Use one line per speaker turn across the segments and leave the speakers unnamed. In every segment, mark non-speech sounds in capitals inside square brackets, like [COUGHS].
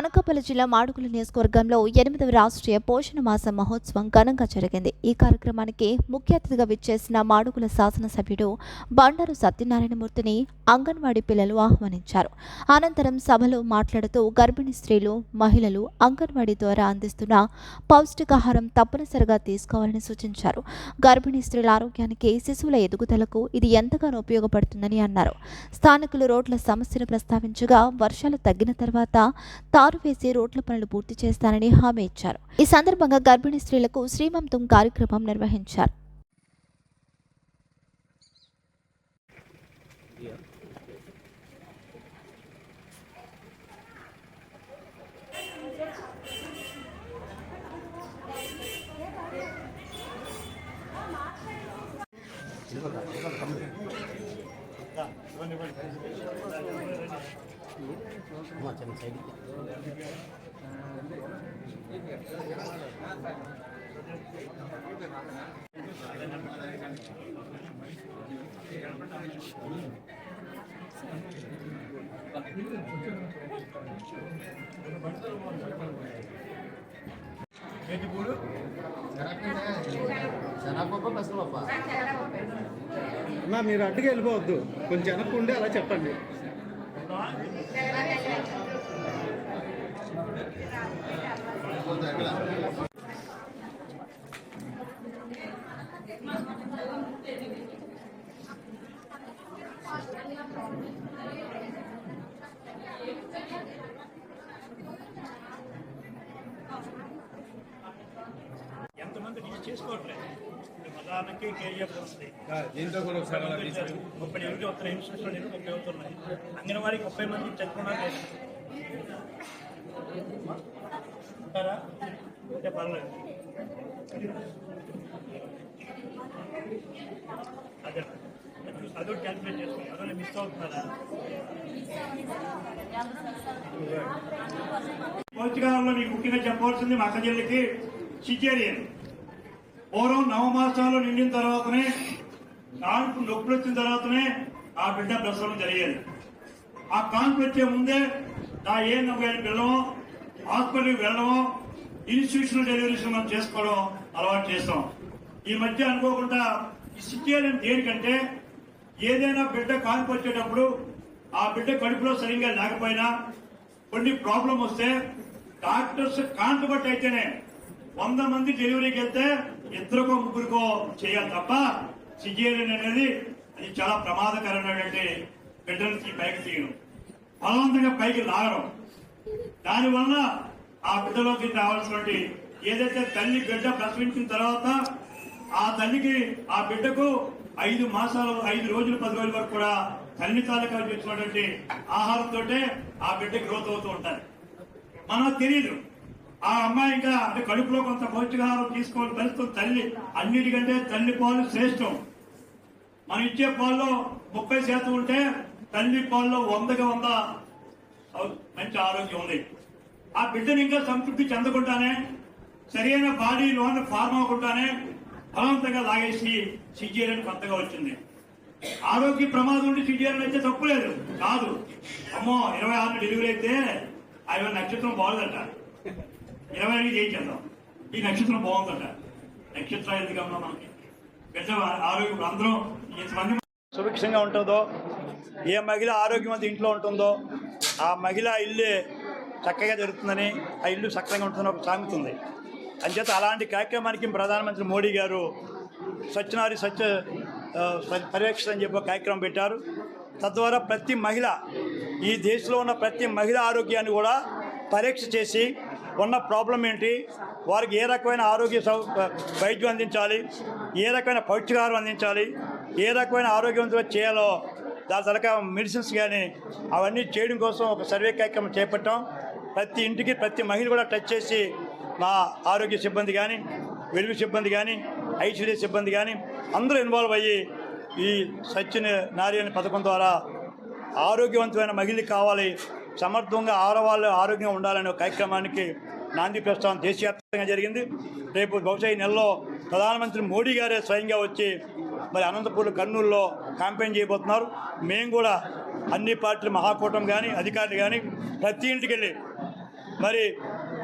అనకాపల్లి జిల్లా మాడుగుల నియోజకవర్గంలో ఎనిమిదవ రాష్ట్రీయ పోషణ మాస మహోత్సవం ఘనంగా జరిగింది. ఈ కార్యక్రమానికి ముఖ్య అతిథిగా విచ్చేసిన మాడుగుల శాసనసభ్యుడు బండారు సత్యనారాయణమూర్తిని అంగన్వాడీ పిల్లలు ఆహ్వానించారు. అనంతరం సభలో మాట్లాడుతూ గర్భిణీ స్త్రీలు మహిళలు అంగన్వాడీ ద్వారా అందిస్తున్న పౌష్టికాహారం తప్పనిసరిగా తీసుకోవాలని సూచించారు. గర్భిణీ స్త్రీల ఆరోగ్యానికి శిశువుల ఎదుగుదలకు ఇది ఎంతగానో ఉపయోగపడుతుందని అన్నారు. స్థానికులు రోడ్ల సమస్యను ప్రస్తావించగా వర్షాలు తగ్గిన తర్వాత తారు వేసి రోడ్ల పనులు పూర్తి చేస్తానని హామీ ఇచ్చారు. ఈ సందర్భంగా గర్భిణీ స్త్రీలకు శ్రీమంతం కార్యక్రమం నిర్వహించారు.
శనగపప్పు పెసరపప్పు
అన్నా మీరు అడ్డుకు వెళ్ళిపోవద్దు కొంచెం వెనక్కు ఉండి అలా చెప్పండి.
ఎంతమంది రిజిస్టర్ చేసుకోవట్లేదు? ఉదాహరణకి కేజీఎఫ్
తీసుకుని
ముప్పై ఎనిమిది వస్తున్నాయి ఇన్స్టిట్యూషన్ ఎనిమిది ముప్పై అవుతున్నాయి అంగన్వాడికి ముప్పై మంది ఉంటారా? అంటే పర్లేదు. అదే. అదొకటి క్యాల్కులేట్ చేసుకోండి. అదొకటి మిస్ అవుతున్నారా? పౌష్టికాలంలో మీకు ముఖ్యంగా చెప్పవలసింది మా అక్క చెల్లికి సిజేరియన్. పూర్వం నవమాసాలు నిండిన తర్వాతనే కాన్పు నొప్పులు వచ్చిన తర్వాతనే ఆ బిడ్డ ప్రసవం జరిగేది. ఆ కాన్పు వచ్చే ముందే నా ఏ నవ్వు పిల్లమో హాస్పిటల్కి వెళ్ళడమో ఇన్స్టిట్యూషనల్ డెలివరీస్ మనం చేసుకోవడం అలవాటు చేస్తాం ఈ మధ్య అనుకోకుండా ఈ దేనికంటే ఏదైనా బిడ్డ కాన్పు వచ్చేటప్పుడు ఆ బిడ్డ కడుపులో సరిగ్గా లేకపోయినా కొన్ని ప్రాబ్లం వస్తే డాక్టర్స్ కాన్పు బట్టి అయితేనే వంద మంది డెలివరీకి వెళ్తే ఇద్దరికో ముగ్గురికో చేయాలి తప్ప సిజేరియన్ అనేది అది చాలా ప్రమాదకరమైనటువంటి బిడ్డలకి పైకి తీయడం. బలవంతంగా పైకి లాగడం. దానివల్ల ఆ బిడ్డలోకి రావాల్సినటువంటి ఏదైతే తల్లి బిడ్డ ప్రసవించిన తర్వాత ఆ తల్లికి ఆ బిడ్డకు ఐదు మాసాలు ఐదు రోజులు పది రోజుల వరకు కూడా తల్లి తాలూకా వచ్చినటువంటి ఆహారంతో ఆ బిడ్డ గ్రోత్ అవుతూ ఉంటుంది. మనకు తెలియదు ఆ అమ్మాయి ఇంకా అంటే కడుపులో కొంత పౌష్టికాహారం తీసుకోవాలి తెలుస్తుంది తల్లి అన్నిటికంటే తల్లి పాలు శ్రేష్టం. మనం ఇచ్చే పాల్లో ముప్పై శాతం ఉంటే తల్లి పాల్లో వందకి వంద మంచి ఆరోగ్యం ఉంది. ఆ బిడ్డని ఇంకా సంతృప్తి చెందకుండానే సరైన బాడీ లోన్ ఫార్మ్ అవ్వకుండానే బలవంతంగా లాగేసి సిజేరియన్ కొత్తగా వచ్చింది. ఆరోగ్య ప్రమాదం ఉండి సిజేరియన్ అయితే తప్పులేదు. కాదు. అమ్మో ఇరవై ఆరు డెలివరీ అయితే అవి నక్షత్రం బాగుందంటారు ఇరవై ఐదు చేయించేద్దాం. ఈ నక్షత్రం బాగుందట. నక్షత్రం ఎందుకన్నా మనకి. పెద్ద ఆరోగ్యం అందరూ ఇంతమంది సురక్షంగా ఉంటుందో ఏ మహిళ ఆరోగ్యవంతి ఇంట్లో ఉంటుందో ఆ మహిళ ఇల్లు చక్కగా జరుగుతుందని ఆ ఇల్లు సక్రంగా ఉంటుందని ఒక సామెత ఉంది. అంచేత అలాంటి కార్యక్రమానికి ప్రధానమంత్రి మోడీ గారు స్వచ్ఛనారి స్వచ్ఛ పర్యవేక్షణ అని చెప్పి కార్యక్రమం పెట్టారు. తద్వారా ప్రతి మహిళ ఈ దేశంలో ఉన్న ప్రతి మహిళ ఆరోగ్యాన్ని కూడా పరీక్ష చేసి ఉన్న ప్రాబ్లం ఏంటి? వారికి ఏ రకమైన ఆరోగ్య సౌ వైద్యం అందించాలి? ఏ రకమైన పౌష్టికాహారం అందించాలి? ఏ రకమైన ఆరోగ్యవంతంగా చేయాలో? దాని తరక మెడిసిన్స్ కానీ అవన్నీ చేయడం కోసం ఒక సర్వే కార్యక్రమం చేపట్టాం. ప్రతి ఇంటికి ప్రతి మహిళ కూడా టచ్ చేసి మా ఆరోగ్య సిబ్బంది కానీ వెలుగు సిబ్బంది కానీ ఐసీడీ సిబ్బంది కానీ అందరూ ఇన్వాల్వ్ అయ్యి ఈ సచిన్ నారి అనే పథకం ద్వారా ఆరోగ్యవంతమైన మహిళలు కావాలి. సమర్థంగా ఆడవాళ్ళు ఆరోగ్యంగా ఉండాలనే కార్యక్రమానికి నాంది ప్రస్థానం దేశవ్యాప్తంగా జరిగింది. రేపు బహుశా ఈ నెలలో ప్రధానమంత్రి మోడీ గారే స్వయంగా వచ్చి మరి అనంతపూర్ కర్నూలులో క్యాంపెయిన్ చేయబోతున్నారు. మేము కూడా అన్ని పార్టీలు మహాకూటం కానీ అధికారులు కానీ ప్రతి ఇంటికి వెళ్ళి మరి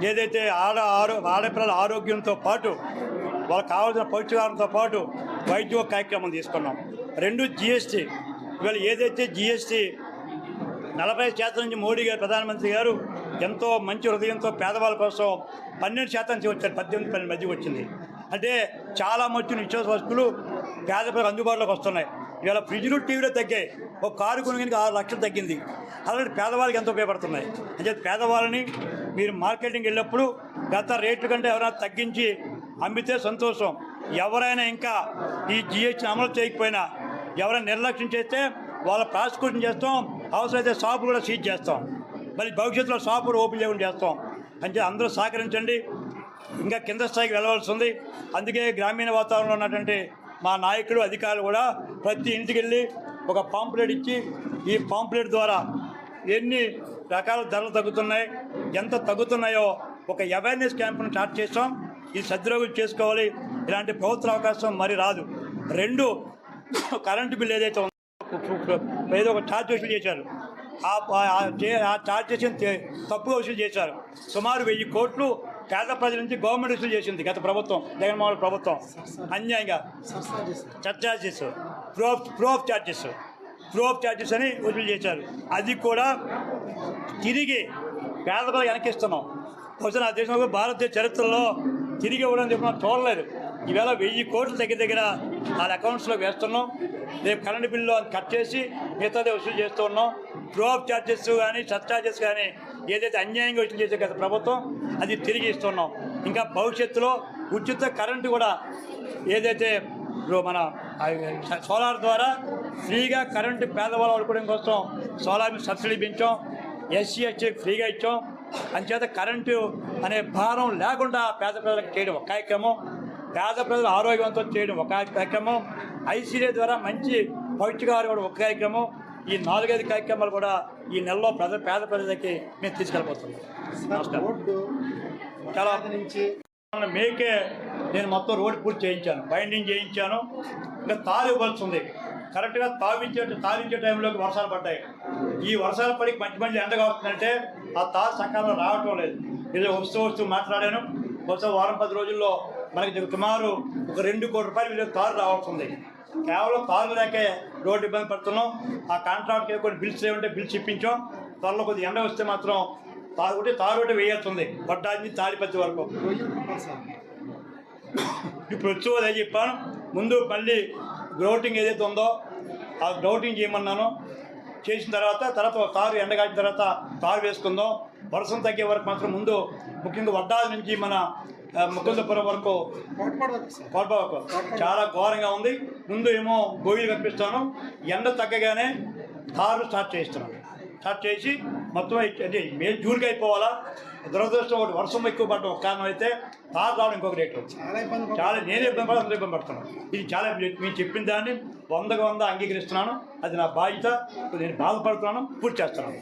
ఏదైతే ఆడ ఆరో ఆడపిల్లల ఆరోగ్యంతో పాటు వాళ్ళకి కావాల్సిన పౌష్టికారంతో పాటు వైద్య కార్యక్రమం తీసుకున్నాం. రెండు జిఎస్టీ ఇవాళ ఏదైతే జిఎస్టీ నలభై శాతం నుంచి మోడీ గారు ప్రధానమంత్రి గారు ఎంతో మంచి హృదయంతో పేదవాళ్ళ కోసం పన్నెండు శాతం నుంచి వచ్చారు పద్దెనిమిది పన్నెండు మధ్య వచ్చింది. అంటే చాలా మంచి నిత్యావసర వస్తువులు పేద ప్రజలకు అందుబాటులోకి వస్తున్నాయి. ఇవాళ ఫ్రిడ్జ్లు టీవీలో తగ్గాయి. ఒక కారు కొనుగోలుకి ఆరు లక్షలు తగ్గింది. అలాంటి పేదవాళ్ళకి ఎంతో ఉపయోగపడుతున్నాయి. అంటే పేదవాళ్ళని మీరు మార్కెటింగ్ వెళ్ళినప్పుడు గత రేట్లు కంటే ఎవరైనా తగ్గించి అమ్మితే సంతోషం. ఎవరైనా ఇంకా ఈ జిఎస్టీ అమలు చేయకపోయినా ఎవరైనా నిర్లక్ష్యం చేస్తే వాళ్ళ ప్రాసిక్యూషన్ చేస్తాం అవసరమైతే షాపులు కూడా సీజ్ చేస్తాం. మరి భవిష్యత్తులో షాపు కూడా ఓపెన్ చేయకుండా చేస్తాం. అంటే అందరూ సహకరించండి. ఇంకా కింద స్థాయికి వెళ్ళవలసి ఉంది. అందుకే గ్రామీణ వాతావరణంలో ఉన్నటువంటి మా నాయకులు అధికారులు కూడా ప్రతి ఇంటికి వెళ్ళి ఒక పాంప్లెట్ ఇచ్చి ఈ పాంప్లెట్ ద్వారా ఎన్ని రకాల ధరలు తగ్గుతున్నాయి ఎంత తగ్గుతున్నాయో ఒక అవేర్నెస్ క్యాంప్ను స్టార్ట్ చేస్తాం. ఇది సద్వినియోగం చేసుకోవాలి. ఇలాంటి ప్రభుత్వ అవకాశం మరి రాదు. రెండు [COUGHS] కరెంటు బిల్ ఏదైతే ఏదో ఒక ఛార్జ్ వసూలు చేశారు. ఆ- ఆ ఛార్జ్ చేసిన తప్పుగా వసూలు చేశారు. సుమారు వెయ్యి కోట్లు పేద ప్రజల నుంచి గవర్నమెంట్ వసూలు చేసింది గత ప్రభుత్వం జగన్మోహన్ ప్రభుత్వం. అన్యాయంగా. Church charges proof proof charges proof charges అని వసూలు చేశారు. అది కూడా తిరిగి పేద ప్రజలు వెనకిస్తున్నాం. బహుశా నా దేశంలో భారతదేశ చరిత్రలో తిరిగి ఇవ్వడం చెప్పిన చూడలేదు. ఈవేళ వెయ్యి కోట్లు దగ్గర దగ్గర వాళ్ళ అకౌంట్స్లో వేస్తున్నాం. రేపు కరెంటు బిల్లు కట్ చేసి మిగతాది వసూలు చేస్తూ ఉన్నాం. ప్రూఫ్ ఛార్జెస్ కానీ సబ్ ఛార్జెస్ కానీ ఏదైతే అన్యాయంగా వసూలు చేసే గత ప్రభుత్వం అది తిరిగి ఇస్తున్నాం. ఇంకా భవిష్యత్తులో ఉచిత కరెంటు కూడా ఏదైతే మన సోలార్ ద్వారా ఫ్రీగా కరెంటు పేదవాళ్ళు వాడుకోవడం కోసం సోలార్ సబ్సిడీ పెంచాం ఎస్సీ ఎస్టీ ఫ్రీగా ఇచ్చాం. అంచేత కరెంటు అనే భారం లేకుండా పేద ప్రజలకు చేయడం ఒక కార్యక్రమం. పేద ప్రజలు ఆరోగ్యవంతం చేయడం ఒక కార్యక్రమం. ఐసీడీ ద్వారా మంచి పౌష్టికాహారం కూడా ఒక కార్యక్రమం. ఈ నాలుగైదు కార్యక్రమాలు కూడా ఈ నెలలో ప్రజ పేద ప్రజలకి మేము తీసుకెళ్ళిపోతున్నాం నమస్కారం. చాలా
నుంచి
మేకే నేను మొత్తం రోడ్డు పూర్తి చేయించాను. బైండింగ్ చేయించాను. ఇంకా తారు ఇవ్వాల్సి ఉంది కరెక్ట్గా తావించే తావించే టైంలోకి వర్షాలు పడ్డాయి. ఈ వర్షాలు పడి మంచి మంచి ఎండగా వస్తుందంటే ఆ తారు సకాలంలో రావటం లేదు. ఇది వస్తూ వస్తూ మాట్లాడాను. బహుశా వారం పది రోజుల్లో మనకి సుమారు ఒక రెండు కోట్ల రూపాయలు విలువ కారు రావాల్సి ఉంది కేవలం కారు లేకే రోడ్డు ఇబ్బంది పడుతున్నాం. ఆ కాంట్రాక్ట్కి కొన్ని బిల్స్ ఏమంటే బిల్స్ ఇప్పించాం. త్వరలో కొద్దిగా ఎండ వస్తే మాత్రం తారు ఒకటి తారు ఒకటి వేయాల్సింది. పడ్డాది తాడిపత్తి వరకు. ఇప్పుడు వచ్చి అదే చెప్పాను. ముందు మళ్ళీ గ్రౌటింగ్ ఏదైతే ఉందో ఆ గ్రౌటింగ్ చేయమన్నాను. చేసిన తర్వాత తర్వాత ఒక కారు ఎండగాచిన తర్వాత కారు వేసుకుందాం. వర్షం తగ్గే వరకు మాత్రం ముందు ముఖ్యంగా వడ్డాది నుంచి మన ముకుందపురం వరకు చాలా ఘోరంగా ఉంది. ముందు ఏమో గోవిలు కనిపిస్తాను. ఎండ తగ్గగానే తారు స్టార్ట్ చేస్తున్నాను స్టార్ట్ చేసి మొత్తం అంటే మే జూన్కి అయిపోవాలా. దురదృష్టం ఒకటి వర్షం ఎక్కువ పడడం ఒక కారణం అయితే తారు రావడం ఇంకొక రేటు చాలా నేనే ఇబ్బంది పడి అందరూ ఇబ్బంది పడుతున్నాను ఇది చాలా మీరు చెప్పిన దాన్ని వందకు వంద అంగీకరిస్తున్నాను. అది నా బాధ్యత. నేను బాధపడుతున్నాను పూర్తి చేస్తున్నాను.